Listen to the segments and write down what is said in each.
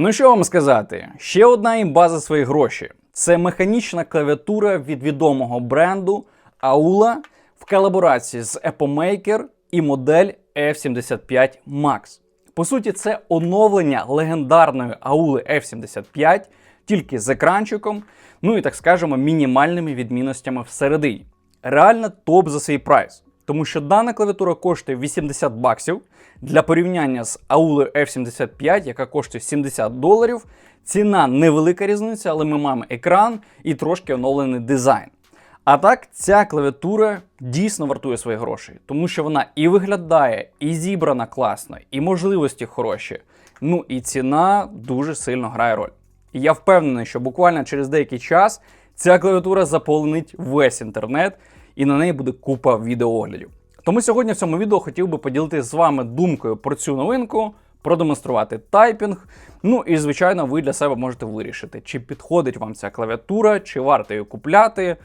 Ну що вам сказати? Ще одна імба за свої гроші. Це механічна клавіатура від відомого бренду Aula в колаборації з Apple Maker і модель F75 Max. По суті, це оновлення легендарної Aula F75, тільки з екранчиком, ну і так скажемо, мінімальними відмінностями всередині. Реально топ за свій прайс. Тому що дана клавіатура коштує 80 баксів. Для порівняння з Aula F75, яка коштує 70 доларів. Ціна невелика різниця, але ми маємо екран і трошки оновлений дизайн. А так, ця клавіатура дійсно вартує свої гроші, тому що вона і виглядає, і зібрана класно, і можливості хороші. Ну і ціна дуже сильно грає роль. І я впевнений, що буквально через деякий час ця клавіатура заповнить весь інтернет, і на неї буде купа відеооглядів. Тому сьогодні в цьому відео хотів би поділитися з вами думкою про цю новинку, продемонструвати тайпінг. Ну і звичайно, ви для себе можете вирішити, чи підходить вам ця клавіатура, чи варто її купляти.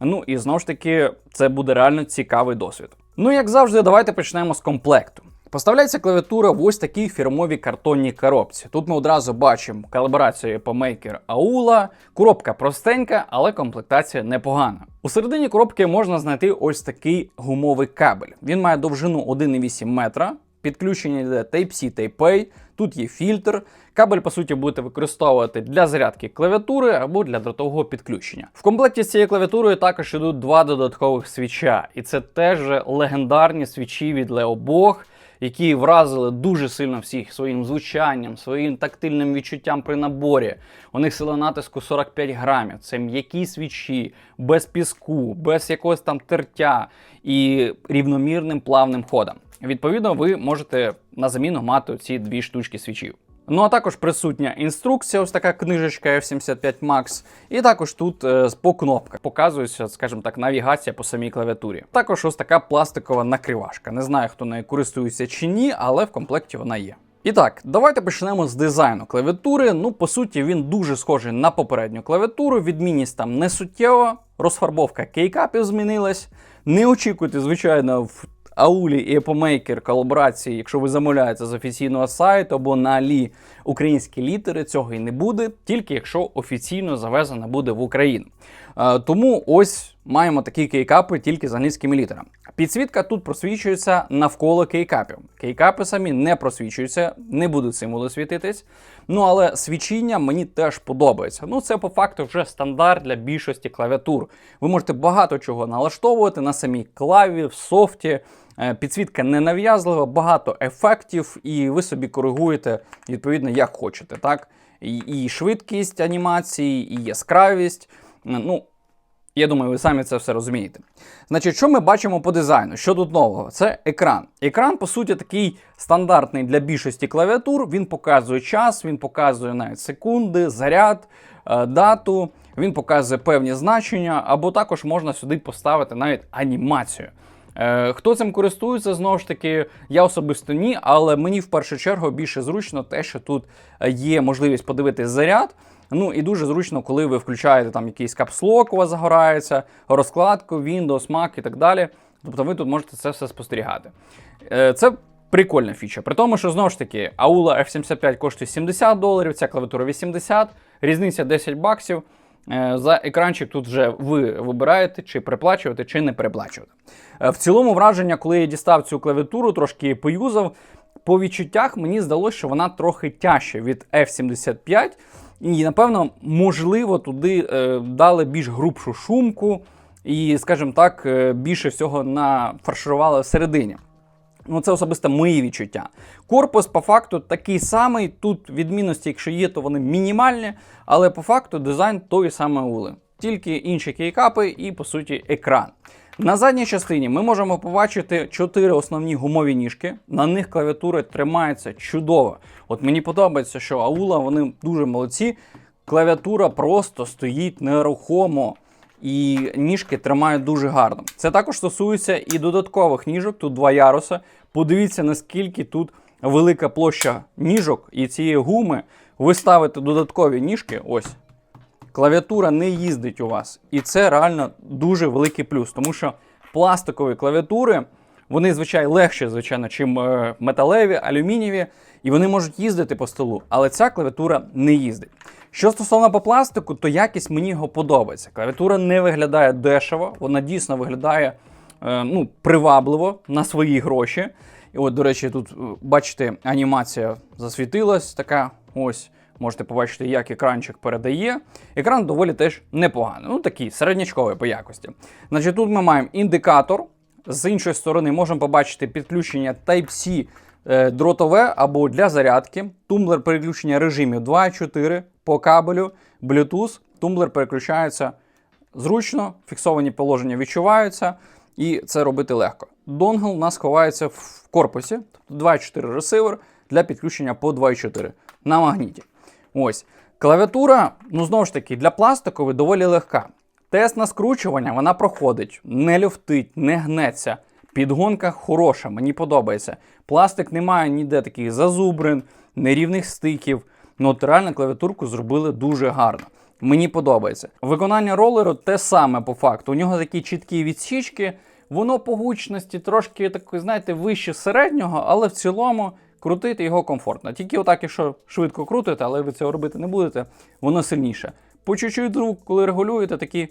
Ну і знову ж таки, це буде реально цікавий досвід. Ну, як завжди, давайте почнемо з комплекту. Поставляється клавіатура в ось такій фірмовій картонній коробці. Тут ми одразу бачимо калібрацію по Maker Aula. Коробка простенька, але комплектація непогана. У середині коробки можна знайти ось такий гумовий кабель. Він має довжину 1,8 метра. Підключення йде Type-C, Type-A, тут є фільтр. Кабель, по суті, будете використовувати для зарядки клавіатури або для дротового підключення. В комплекті з цією клавіатурою також йдуть два додаткових свіча, і це теж легендарні свічі від Leo Bog, які вразили дуже сильно всіх своїм звучанням, своїм тактильним відчуттям при наборі. У них сила натиску 45 грамів. Це м'які свічі, без піску, без якогось там тертя і рівномірним плавним ходом. Відповідно, ви можете на заміну мати ці дві штучки свічів. Ну а також присутня інструкція, ось така книжечка F75 Max. І також тут е, по кнопках показується, скажімо так, навігація по самій клавіатурі. Також ось така пластикова накривашка. Не знаю, хто нею користується чи ні, але в комплекті вона є. І так, давайте почнемо з дизайну клавіатури. Ну, по суті, він дуже схожий на попередню клавіатуру. Відмінність там не суттєва, розфарбовка кейкапів змінилась. Не очікуйте, звичайно, в Аулі і Epomейкер колаборації, якщо ви замовляєте з офіційного сайту або на Алі українські літери, цього і не буде, тільки якщо офіційно завезено буде в Україну. Е, тому ось маємо такі кейкапи тільки з англійськими літерами. Підсвітка тут просвічується навколо кейкапів. Кейкапи самі не просвічуються, не будуть символи світитись. Ну але свічіння мені теж подобається. Ну це по факту вже стандарт для більшості клавіатур. Ви можете багато чого налаштовувати на самій клаві, в софті. Е, Підсвітка не нав'язлива, багато ефектів, і ви собі коригуєте відповідно, як хочете. так? І, і швидкість анімації, і яскравість. Ну, я думаю, ви самі це все розумієте. Значить, що ми бачимо по дизайну? Що тут нового? Це екран. Екран, по суті, такий стандартний для більшості клавіатур. Він показує час, він показує навіть секунди, заряд, е, дату, він показує певні значення, або також можна сюди поставити навіть анімацію. Е, Хто цим користується, знову ж таки, я особисто ні, але мені в першу чергу більше зручно те, що тут є можливість подивитись заряд. Ну і дуже зручно, коли ви включаєте там якийсь капслок, у вас загорається, розкладку, Windows, Mac і так далі. Тобто ви тут можете це все спостерігати. Е, Це прикольна фіча. При тому, що знову ж таки, Aula F75 коштує 70 доларів, ця клавіатура 80, різниця 10 баксів. Е, За екранчик тут вже ви вибираєте, чи переплачувати, чи не переплачувати. Е, В цілому враження, коли я дістав цю клавіатуру, трошки поюзав. По відчуттях мені здалося, що вона трохи тяжча від F75. І, напевно, можливо, туди е, дали більш грубшу шумку і, скажімо так, більше всього нафарширували всередині. Ну, це особисто мої відчуття. Корпус, по факту, такий самий. Тут відмінності, якщо є, то вони мінімальні, але по факту дизайн той самий ули. Тільки інші кейкапи і, по суті, екран. На задній частині ми можемо побачити чотири основні гумові ніжки. На них клавіатура тримається чудово. От мені подобається, що аула вони дуже молодці. Клавіатура просто стоїть нерухомо. І ніжки тримають дуже гарно. Це також стосується і додаткових ніжок. Тут два яруса. Подивіться, наскільки тут велика площа ніжок і цієї гуми. Ви ставите додаткові ніжки. Ось клавіатура не їздить у вас. І це реально дуже великий плюс, тому що пластикові клавіатури Вони, звичайно, легші, звичайно, чим е, металеві, алюмінієві, і вони можуть їздити по столу, але ця клавіатура не їздить. Що стосовно по пластику, то якість мені його подобається. Клавіатура не виглядає дешево, вона дійсно виглядає е, ну, привабливо на свої гроші. І от, до речі, тут е, бачите, анімація засвітилась така. Ось можете побачити, як екранчик передає. Екран доволі теж непоганий. Ну такий середнячковий по якості. Значить, тут ми маємо індикатор. З іншої сторони можемо побачити підключення Type-C е, дротове або для зарядки, тумблер переключення режимів 2.4 по кабелю, Bluetooth, тумблер переключається зручно, фіксовані положення відчуваються, і це робити легко. Донгл у нас ховається в корпусі, тобто 2.4 ресивер для підключення по 2.4 на магніті. Ось. Клавіатура, ну знову ж таки, для пластикової доволі легка. Тест на скручування вона проходить, не люфтить, не гнеться. Підгонка хороша, мені подобається. Пластик не має ніде таких зазубрин, нерівних стиків. Ну клавіатурку зробили дуже гарно. Мені подобається. Виконання ролеру те саме по факту. У нього такі чіткі відсічки, воно по гучності трошки такої, знаєте, вище середнього, але в цілому крутити його комфортно. Тільки отак, якщо швидко крутите, але ви цього робити не будете, воно сильніше. По чуть-чуть звук, коли регулюєте, такі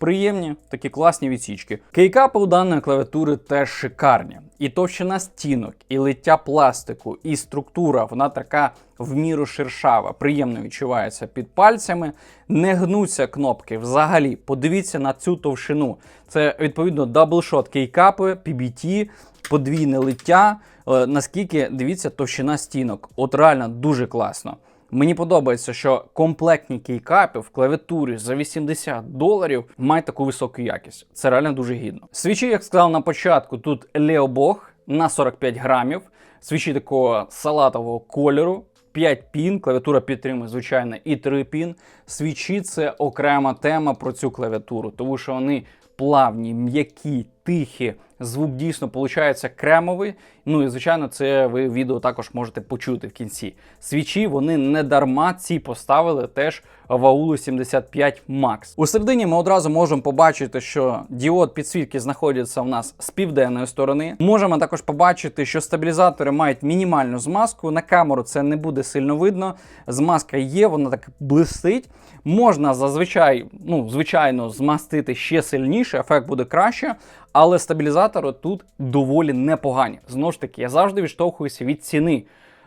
приємні, такі класні відсічки. Кейкапи у даної клавіатури теж шикарні. І товщина стінок, і лиття пластику, і структура, вона така в міру шершава, приємно відчувається під пальцями. Не гнуться кнопки взагалі. Подивіться на цю товщину. Це відповідно даблшот кейкапи, PBT, подвійне лиття. Е, Наскільки дивіться товщина стінок. От реально дуже класно. Мені подобається, що комплектні кейкапи в клавіатурі за 80 доларів мають таку високу якість. Це реально дуже гідно. Свічі, як сказав на початку, тут Леобог на 45 грамів. Свічі такого салатового кольору. 5 пін, клавіатура підтримує, звичайно, і 3 пін. Свічі це окрема тема про цю клавіатуру, тому що вони плавні, м'які, тихі. Звук дійсно виходить кремовий. Ну і звичайно, це ви відео також можете почути в кінці. Свічі вони не дарма ці поставили теж в аулу 75 Max. У середині ми одразу можемо побачити, що діод підсвітки знаходиться в нас з південної сторони. Можемо також побачити, що стабілізатори мають мінімальну змазку. На камеру це не буде сильно видно. Змазка є, вона так блистить. Можна зазвичай, ну, звичайно, змастити ще сильніше, ефект буде краще. Але стабілізатори тут доволі непогані. Знову ж таки, я завжди відштовхуюся від ціни.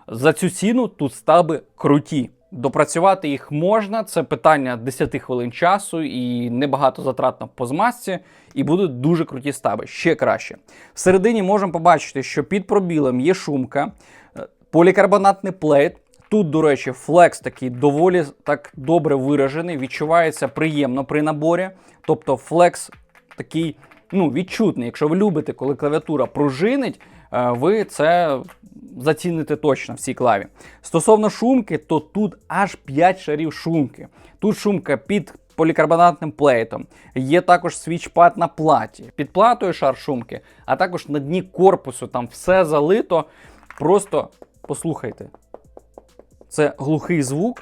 За цю ціну тут стаби круті. Допрацювати їх можна, це питання 10 хвилин часу і небагато затратно по змазці, і будуть дуже круті стаби, ще краще. Всередині можемо побачити, що під пробілем є шумка, е, полікарбонатний плейт. Тут, до речі, флекс такий доволі так добре виражений, відчувається приємно при наборі. Тобто флекс такий ну, відчутний. Якщо ви любите, коли клавіатура пружинить, е, ви це заціните точно в цій клаві. Стосовно шумки, то тут аж 5 шарів шумки. Тут шумка під полікарбонатним плейтом. Є також свічпад на платі, під платою шар шумки, а також на дні корпусу. Там все залито. Просто послухайте. Це глухий звук.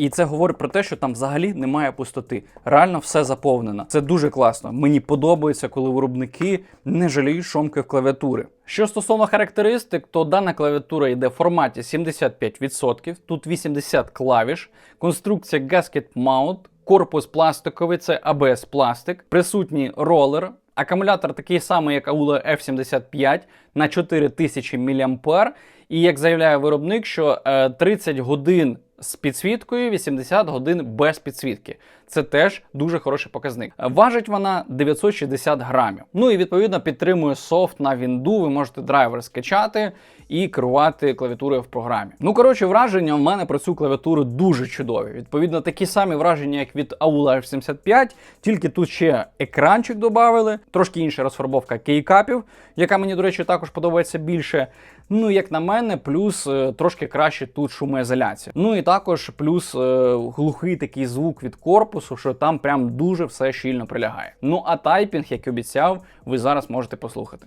І це говорить про те, що там взагалі немає пустоти. Реально все заповнено. Це дуже класно. Мені подобається, коли виробники не жаліють шомки в клавіатури. Що стосовно характеристик, то дана клавіатура йде в форматі 75%, тут 80 клавіш, конструкція Gasket Mount, корпус пластиковий, це ABS пластик, присутній ролер. Акумулятор такий самий, як AULA F75 на 4000 мА. І як заявляє виробник, що е, 30 годин з підсвіткою, 80 годин без підсвітки. Це теж дуже хороший показник. Важить вона 960 грамів. Ну і відповідно підтримує софт на Вінду. Ви можете драйвер скачати і керувати клавіатурою в програмі. Ну коротше, враження в мене про цю клавіатуру дуже чудові. Відповідно, такі самі враження, як від AULA F75, тільки тут ще екранчик додали, трошки інша розфарбовка кейкапів, яка мені, до речі, також подобається більше. Ну, як на мене, плюс е, трошки краще тут шумоізоляція. Ну і також плюс е, глухий такий звук від корпусу, що там прям дуже все щільно прилягає. Ну а тайпінг, як і обіцяв, ви зараз можете послухати.